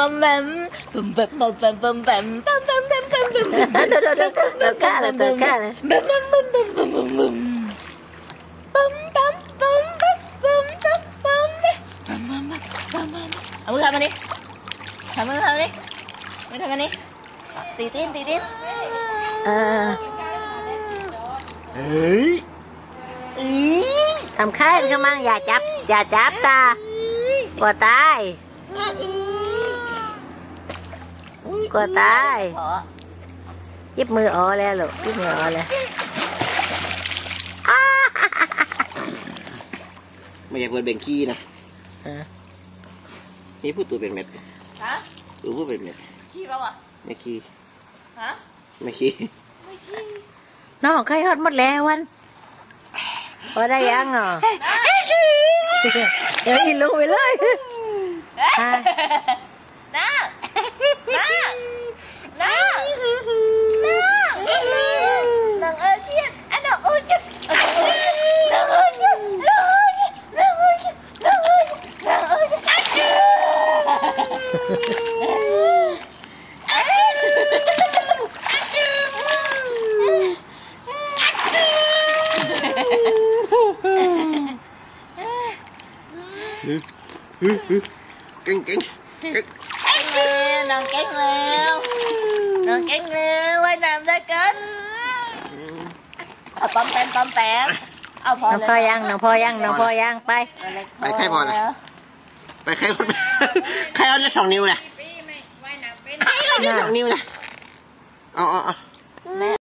ปมแบมปมแบมปมแบมปมแบมปมแบมปมแบมปมแบมเดี๋ยวเดี๋ยวเดี๋ยวเดี๋ยวข้าเลยเดี๋ยวข้าเลยแบมแบมแบมแบมแบมแบมปมแบมปมแบมปมแบมปมแบมปมแบมปมแบมเอามือทำมันนี้ทำมือทำมันนี้ไม่ทำมันนี้ตีตีนตีตีนเออเฮ้ยทำข้าวกันมั่งอย่าจับ อย่าจับตาปวดตาย กลัวตายขอยิบมืออ๋อแล้วลูกยิบมืออ๋อแล้วอ้าไม่อยากเปิดเบงกี้นะเออนี่พูดตัวเป็นเม็ดฮะตัวพูดเป็นเม็ดขี้เปล่าวะไม่ขี้ฮะไม่ขี้น้องใครฮอดหมดแล้ววันพอได้ยังเนาะเดี๋ยวกินลงไปเลย อะ น้าน้าน้าน้าน้องเอ๋ยเชียนอะน้องเอ๋ยเชียนน้องเอ๋ยเชียนน้องเอ๋ยเชียนน้องเอ๋ยเชียนน้องเอ๋ยเชียนน้องเอ๋ยเชียน เก่งเก่งเก่งน้องเก่งแล้วน้องเก่งแล้วว่ายน้ำได้กันเอาปอมแปมปอมแปมเอาพอน้องเลยพอยังน้องพ่อยังน้องพ่อยังไป ไปใครพอนะไปใครพอใครเอาได้สองนิ้วนะใครเอาได้สองนิ้วนะเอาเอาเอา